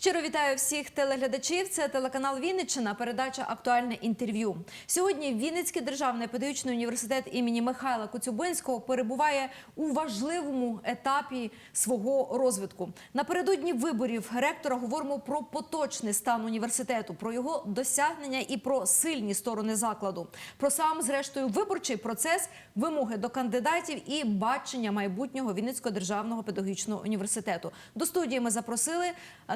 Щиро вітаю всіх телеглядачів. Це телеканал Вінниччина, передача Актуальне інтерв'ю. Сьогодні Вінницький державний педагогічний університет імені Михайла Коцюбинського перебуває у важливому етапі свого розвитку. Напередодні виборів ректора говоримо про поточний стан університету, про його досягнення і про сильні сторони закладу. Про сам, зрештою, виборчий процес, вимоги до кандидатів і бачення майбутнього Вінницького державного педагогічного університету. До студії ми запросили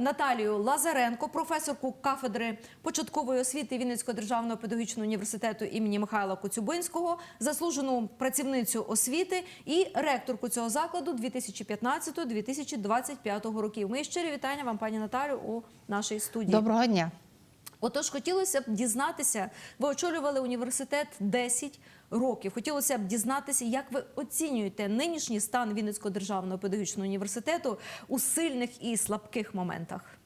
Наталію Лазаренко, професорку кафедри початкової освіти Вінницького державного педагогічного університету імені Михайла Коцюбинського, заслужену працівницю освіти і ректорку цього закладу 2015-2025 років. Мої щирі вітання вам, пані Наталю, у нашій студії. Доброго дня. Отож, хотілося б дізнатися, ви очолювали університет 10 років. Хотілося б дізнатися, як ви оцінюєте нинішній стан Вінницького державного педагогічного університету у сильних і слабких моментах.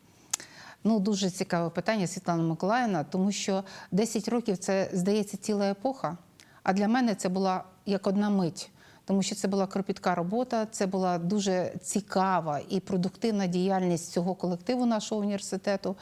Ну дуже цікаве питання, Світлана Миколаївна, тому що 10 років це здається ціла епоха. А для мене це була як одна мить. Тому що це була кропітка робота, це була дуже цікава і продуктивна діяльність цього колективу нашого університету.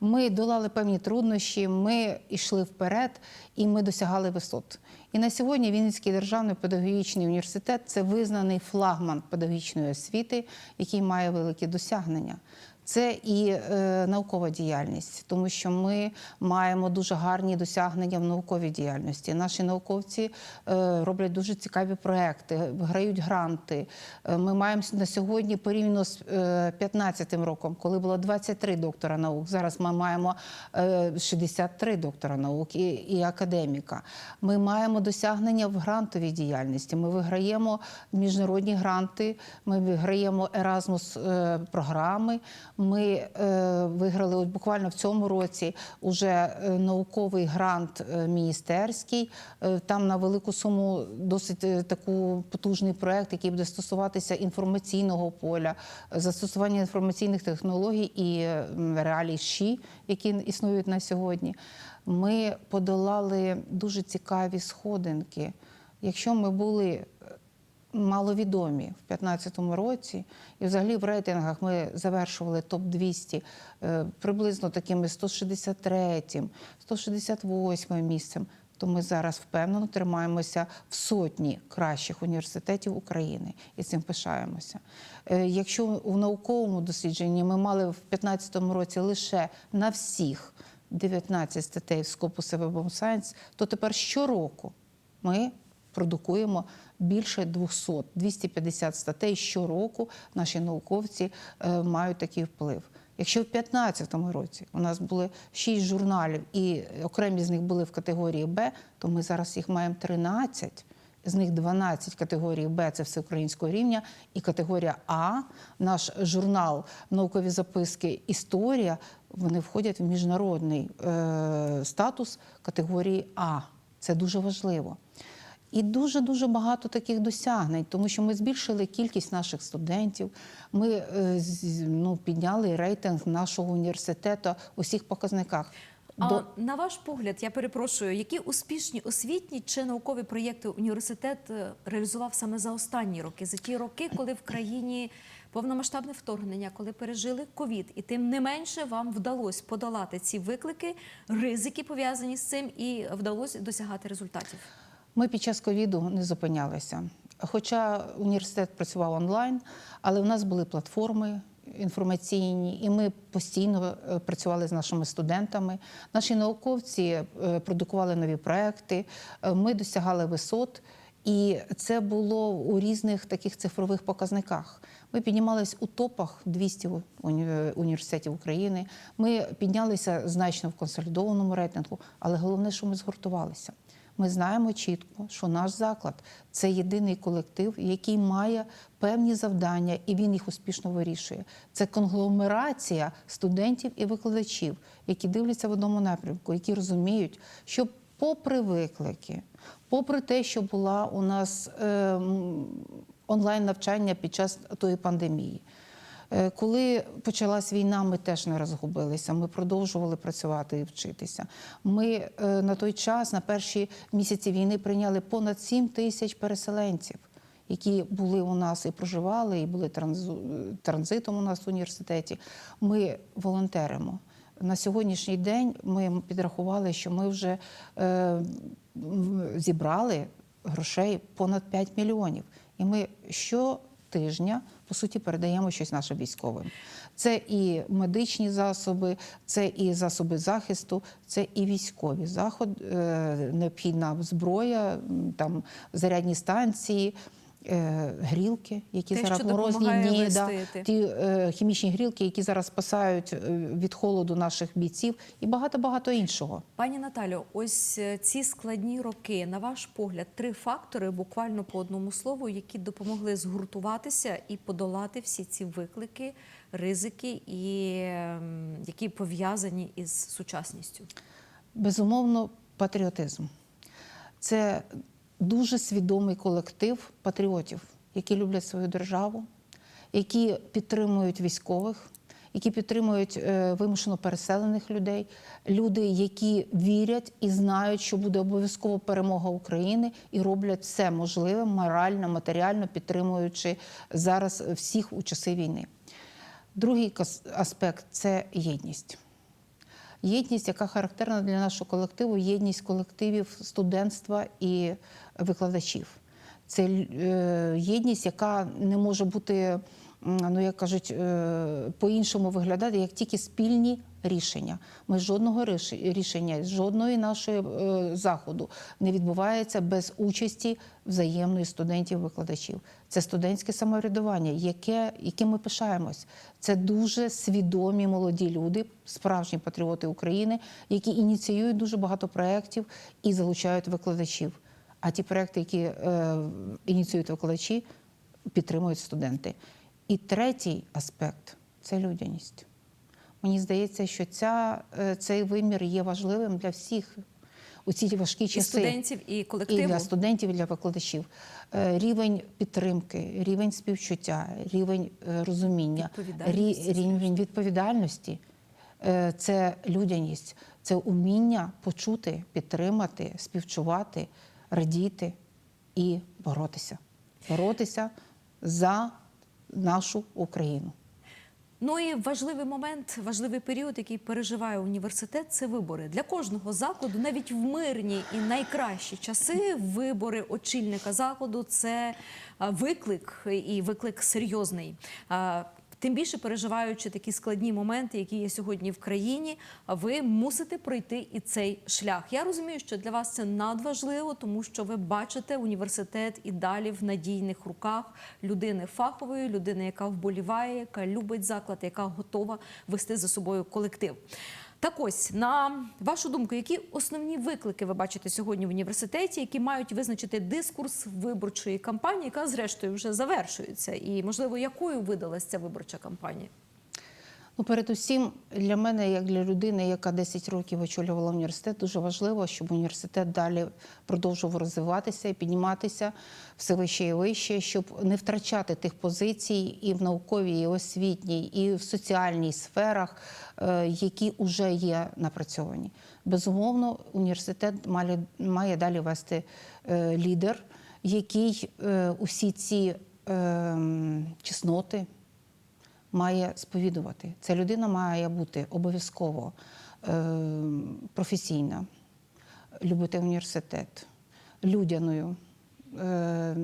Ми долали певні труднощі, ми йшли вперед і ми досягали висот. І на сьогодні Вінницький державний педагогічний університет це визнаний флагман педагогічної освіти, який має великі досягнення. Це і е, наукова діяльність, тому що ми маємо дуже гарні досягнення в науковій діяльності. Наші науковці е, роблять дуже цікаві проекти, виграють гранти. Е, ми маємо на сьогодні порівняно з е, 15 роком, коли було 23 доктора наук. Зараз ми маємо е, 63 доктора наук і, і академіка. Ми маємо досягнення в грантовій діяльності. Ми виграємо міжнародні гранти, ми виграємо Еразмус е, програми. Ми е, виграли от буквально в цьому році уже е, науковий грант е, міністерський. Е, там на велику суму досить е, таку потужний проект, який буде стосуватися інформаційного поля, е, застосування інформаційних технологій і е, м, які існують на сьогодні. Ми подолали дуже цікаві сходинки. Якщо ми були е, маловідомі в 2015 році, і взагалі в рейтингах ми завершували топ 200 е, приблизно такими 163, 168 місцем. То ми зараз впевнено тримаємося в сотні кращих університетів України і цим пишаємося. Е, Якщо у науковому дослідженні ми мали в 2015 році лише на всіх 19 статей в Scopus Web Science, то тепер щороку ми продукуємо більше 200, 250 статей щороку. Наші науковці е, мають такий вплив. Якщо в 2015 році у нас були 6 журналів, і окремі з них були в категорії Б, то ми зараз їх маємо 13. З них 12 категорії Б це всеукраїнського рівня, і категорія А, наш журнал наукові записки Історія. Вони входять в міжнародний е, статус категорії А. Це дуже важливо. І дуже дуже багато таких досягнень, тому що ми збільшили кількість наших студентів. Ми е, ну, підняли рейтинг нашого університету у всіх показниках. А До- на ваш погляд, я перепрошую, які успішні освітні чи наукові проєкти університет е, реалізував саме за останні роки, за ті роки, коли в країні повномасштабне вторгнення, коли пережили ковід, і тим не менше вам вдалося подолати ці виклики, ризики пов'язані з цим, і вдалося досягати результатів. Ми під час ковіду не зупинялися. Хоча університет працював онлайн, але в нас були платформи інформаційні, і ми постійно е, працювали з нашими студентами. Наші науковці е, продукували нові проекти, е, ми досягали висот. І це було у різних таких цифрових показниках. Ми піднімались у топах 200 уні- університетів України. Ми піднялися значно в консолідованому рейтингу, але головне, що ми згуртувалися. Ми знаємо чітко, що наш заклад це єдиний колектив, який має певні завдання, і він їх успішно вирішує. Це конгломерація студентів і викладачів, які дивляться в одному напрямку, які розуміють, що попри виклики, попри те, що була у нас е, онлайн навчання під час тої пандемії. Е, Коли почалась війна, ми теж не розгубилися. Ми продовжували працювати і вчитися. Ми е, на той час, на перші місяці війни, прийняли понад 7 тисяч переселенців, які були у нас і проживали, і були транзитом у нас в університеті. Ми волонтеримо. На сьогоднішній день ми підрахували, що ми вже е, зібрали грошей понад 5 мільйонів. І ми щотижня, по суті, передаємо щось нашим військовим. Це і медичні засоби, це і засоби захисту, це і військові заход, е, необхідна зброя, там зарядні станції. Е, Грілки, які Те, зараз морозні дні, да, ті е, хімічні грілки, які зараз спасають е, від холоду наших бійців, і багато багато іншого. Пані Наталю, ось е, ці складні роки, на ваш погляд, три фактори, буквально по одному слову, які допомогли згуртуватися і подолати всі ці виклики, ризики, і ем, які пов'язані із сучасністю. Безумовно, патріотизм. Це дуже свідомий колектив патріотів, які люблять свою державу, які підтримують військових, які підтримують е, вимушено переселених людей, люди, які вірять і знають, що буде обов'язково перемога України, і роблять все можливе морально, матеріально підтримуючи зараз всіх у часи війни. Другий аспект це єдність. Єдність, яка характерна для нашого колективу, єдність колективів студентства і викладачів. Це е, єдність, яка не може бути, ну як кажуть, е, по-іншому виглядати, як тільки спільні рішення. Ми жодного рішення, жодної нашої е, заходу не відбувається без участі взаємної студентів-викладачів. Це студентське самоврядування, яке, яким ми пишаємось. Це дуже свідомі молоді люди, справжні патріоти України, які ініціюють дуже багато проєктів і залучають викладачів. А ті проекти, які е, ініціюють викладачі, підтримують студенти. І третій аспект це людяність. Мені здається, що ця, е, цей вимір є важливим для всіх у ці важкі І часи. студентів, і І для студентів, і для викладачів. Е, Рівень підтримки, рівень співчуття, рівень е, розуміння, Відповідальності, рівень відповідальності це людяність, це уміння почути, підтримати, співчувати, радіти і боротися. Боротися за нашу Україну. Ну і важливий момент, важливий період, який переживає університет, це вибори для кожного закладу, навіть в мирні і найкращі часи. Вибори очільника закладу це виклик і виклик серйозний. Тим більше переживаючи такі складні моменти, які є сьогодні в країні, ви мусите пройти і цей шлях. Я розумію, що для вас це надважливо, тому що ви бачите університет і далі в надійних руках людини фахової, людини, яка вболіває, яка любить заклад, яка готова вести за собою колектив. Так ось, на вашу думку, які основні виклики ви бачите сьогодні в університеті, які мають визначити дискурс виборчої кампанії, яка зрештою вже завершується, і можливо, якою видалась ця виборча кампанія? Ну, передусім, для мене, як для людини, яка 10 років очолювала університет, дуже важливо, щоб університет далі продовжував розвиватися і підніматися все вище і вище, щоб не втрачати тих позицій і в науковій, і освітній, і в соціальній сферах, е, які вже є напрацьовані. Безумовно, університет має, має далі вести е, лідер, який е, усі ці е, чесноти має сповідувати. Ця людина має бути обов'язково е, професійна, любити університет, людяною, е,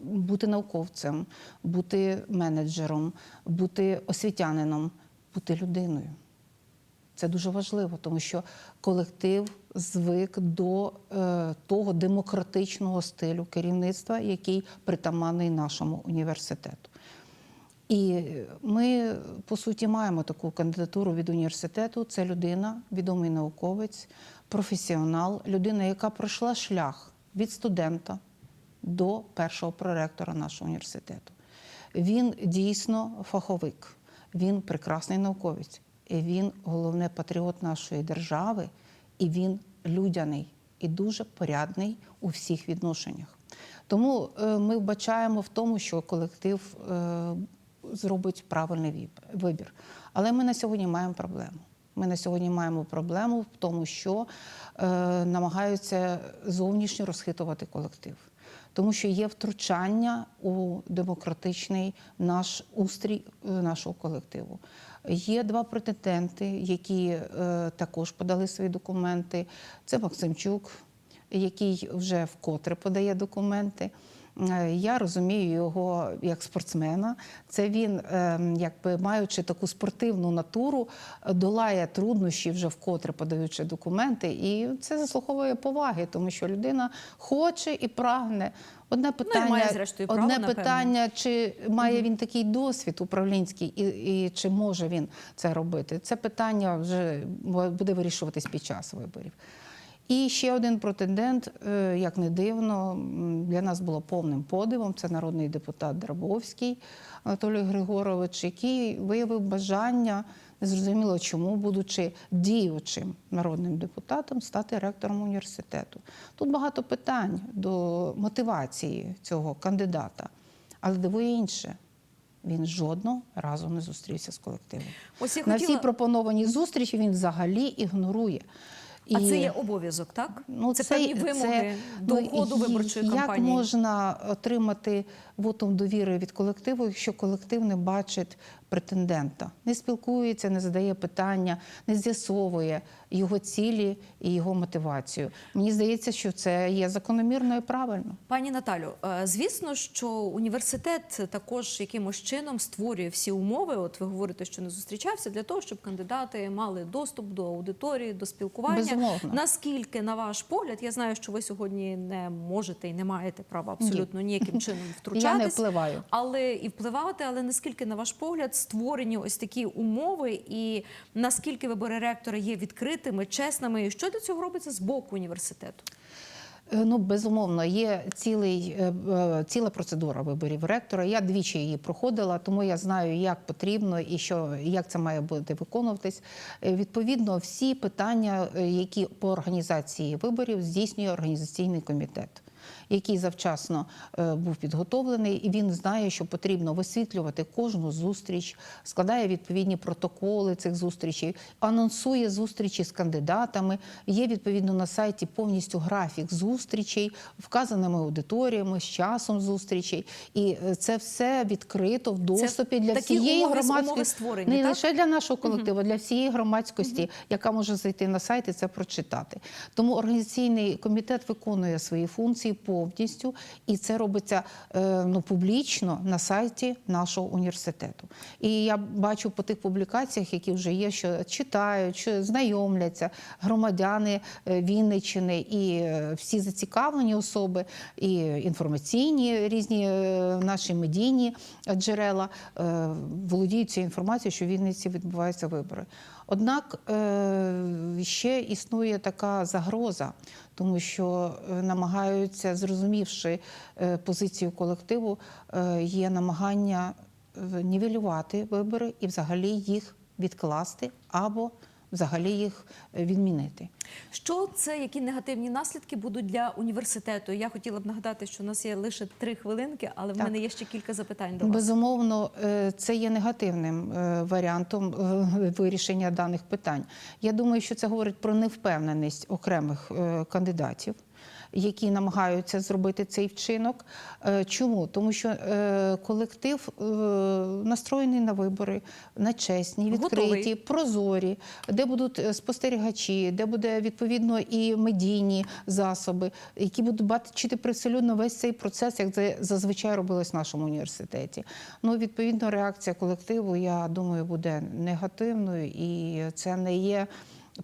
бути науковцем, бути менеджером, бути освітянином, бути людиною. Це дуже важливо, тому що колектив звик до е, того демократичного стилю керівництва, який притаманний нашому університету. І ми, по суті, маємо таку кандидатуру від університету. Це людина, відомий науковець, професіонал, людина, яка пройшла шлях від студента до першого проректора нашого університету. Він дійсно фаховик, він прекрасний науковець, і він головне патріот нашої держави, і він людяний і дуже порядний у всіх відношеннях. Тому е, ми вбачаємо в тому, що колектив е, зробить правильний вибір. Але ми на сьогодні маємо проблему. Ми на сьогодні маємо проблему в тому, що е, намагаються зовнішньо розхитувати колектив. тому що є втручання у демократичний наш устрій е, нашого колективу. Є два претенденти, які е, також подали свої документи. Це Максимчук, який вже вкотре подає документи. Е, Я розумію його як спортсмена. Це він, е, якби маючи таку спортивну натуру, долає труднощі вже вкотре подаючи документи, і це заслуговує поваги, тому що людина хоче і прагне. Одне питання, має, зрештою, право, одне напевно. питання, чи має він такий досвід управлінський, і, і чи може він це робити. Це питання вже буде вирішуватись під час виборів. І ще один претендент, е, як не дивно, для нас було повним подивом. Це народний депутат Драбовський Анатолій Григорович, який виявив бажання, незрозуміло чому, будучи діючим народним депутатом, стати ректором університету. Тут багато питань до мотивації цього кандидата, але дивує інше. Він жодного разу не зустрівся з колективом. Ось я На хотіла... всі пропоновані зустрічі він взагалі ігнорує. А це є обов'язок, так? Ну, це, певні вимоги до ну, ходу і- виборчої кампанії. Як можна отримати вотум довіри від колективу, якщо колектив не бачить претендента, не спілкується, не задає питання, не з'ясовує його цілі і його мотивацію? Мені здається, що це є закономірно і правильно. Пані Наталю, е, звісно, що університет також якимось чином створює всі умови. От ви говорите, що не зустрічався для того, щоб кандидати мали доступ до аудиторії, до спілкування. Безумовно. Наскільки, на ваш погляд, я знаю, що ви сьогодні не можете і не маєте права абсолютно ніяким чином втручатись. Я не впливаю. але і впливати. Але наскільки, на ваш погляд, створені ось такі умови, і наскільки вибори ректора є відкритими, чесними, і що для цього робиться з боку університету? Е, Ну, безумовно, є цілий, е, е, ціла процедура виборів ректора. Я двічі її проходила, тому я знаю, як потрібно і що як це має бути виконуватись. Відповідно, всі питання, які по організації виборів здійснює організаційний комітет. Який завчасно е, був підготовлений, і він знає, що потрібно висвітлювати кожну зустріч, складає відповідні протоколи цих зустрічей, анонсує зустрічі з кандидатами. Є відповідно на сайті повністю графік зустрічей, вказаними аудиторіями, з часом зустрічей. І е, це все відкрито в доступі для такі всієї громадської створені, не так? лише для нашого колективу, а для всієї громадськості, яка може зайти на сайт і це прочитати. Тому організаційний комітет виконує свої функції повністю, і це робиться е, ну, публічно на сайті нашого університету. І я бачу по тих публікаціях, які вже є, що читають, що знайомляться громадяни е, Вінниччини і е, всі зацікавлені особи, і інформаційні різні наші медійні джерела володіють цією інформацією, що в Вінниці відбуваються вибори. Однак ще існує така загроза, тому що е, намагаються, зрозумівши е, позицію колективу, е, є намагання нівелювати вибори і взагалі їх відкласти або взагалі їх е, відмінити. Що це, які негативні наслідки будуть для університету? Я хотіла б нагадати, що у нас є лише три хвилинки, але в Так. мене є ще кілька запитань до вас. Безумовно, е, це є негативним е, варіантом вирішення даних питань. Я думаю, що це говорить про невпевненість окремих кандидатів. Які намагаються зробити цей вчинок. Е, Чому? Тому що е, колектив е, настроєний на вибори, на чесні, відкриті, Готовий. прозорі, де будуть спостерігачі, де буде відповідно і медійні засоби, які будуть бачити привселюдно весь цей процес, як це зазвичай робилось в нашому університеті. Ну, відповідно, реакція колективу, я думаю, буде негативною, і це не є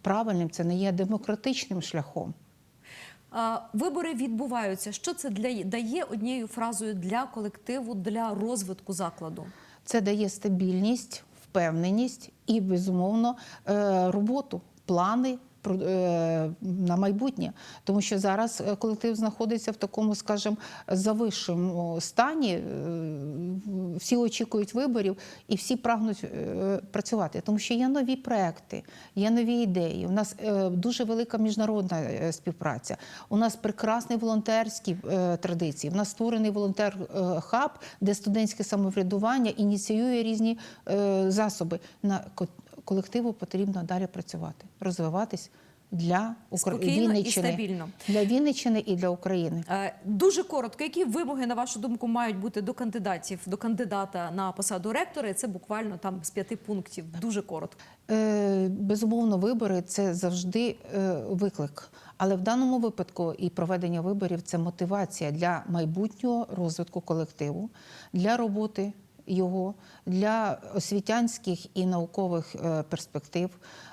правильним, це не є демократичним шляхом. Вибори відбуваються. Що це для дає однією фразою для колективу, для розвитку закладу? Це дає стабільність, впевненість і, безумовно, е, роботу, плани на майбутнє. Тому що зараз е, колектив знаходиться в такому, скажімо, завищому стані. Е, Всі очікують виборів і всі прагнуть е, працювати, тому що є нові проекти, є нові ідеї. У нас е, дуже велика міжнародна е, співпраця. У нас прекрасні волонтерські е, традиції. У нас створений волонтер-хаб, де студентське самоврядування ініціює різні е, засоби. На колективу потрібно далі працювати, розвиватись для Укра- Спокійно і стабільно. Для Вінниччини і для України. Е, Дуже коротко, які вимоги, на вашу думку, мають бути до кандидатів, до кандидата на посаду ректора? І Це буквально там з п'яти пунктів. Дуже коротко. Е, Безумовно, вибори це завжди е, виклик. Але в даному випадку і проведення виборів це мотивація для майбутнього розвитку колективу, для роботи його, для освітянських і наукових е, перспектив,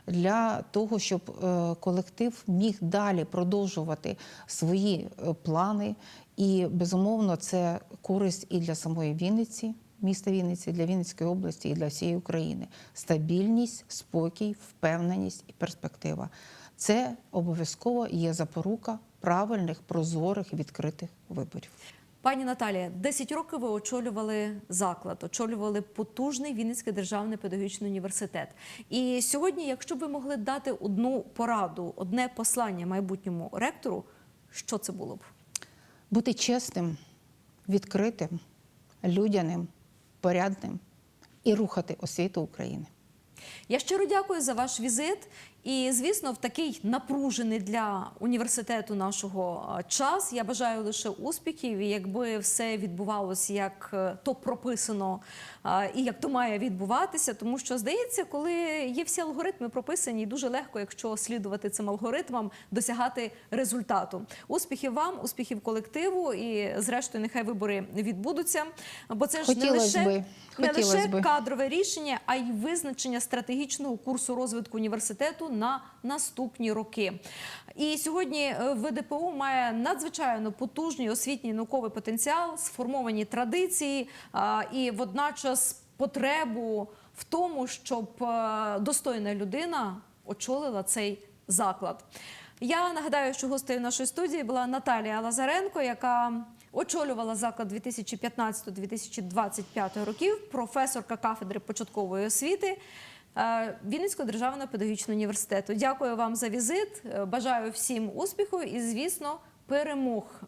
для того, щоб е, колектив міг далі продовжувати свої е, плани. І безумовно, це користь і для самої Вінниці, міста Вінниці, для Вінницької області і для всієї України. Стабільність, спокій, впевненість і перспектива. Це обов'язково є запорука правильних, прозорих, відкритих виборів. Пані Наталія, 10 років ви очолювали заклад, очолювали потужний Вінницький державний педагогічний університет. І сьогодні, якщо б ви могли дати одну пораду, одне послання майбутньому ректору, що це було б? Бути чесним, відкритим, людяним, порядним і рухати освіту України. Я щиро дякую за ваш візит. І, звісно, в такий напружений для університету нашого час я бажаю лише успіхів. І якби все відбувалося як е, то прописано і як то має відбуватися, тому що здається, коли є всі алгоритми прописані, дуже легко, якщо слідувати цим алгоритмам, досягати результату. Успіхів вам, успіхів колективу, і зрештою, нехай вибори відбудуться. Бо це ж не лише би, не лише би. кадрове рішення, а й визначення стратегічного курсу розвитку університету на наступні роки. І сьогодні е, ВДПУ має надзвичайно потужний освітній науковий потенціал, сформовані традиції і водночас потребу в тому, щоб е, достойна людина очолила цей заклад. Я нагадаю, що гостею нашої студії була Наталія Лазаренко, яка очолювала заклад 2015-2025 років, професорка кафедри початкової освіти е, Вінницького державного педагогічного університету. Дякую вам за візит. е, Бажаю всім успіху і, звісно, перемог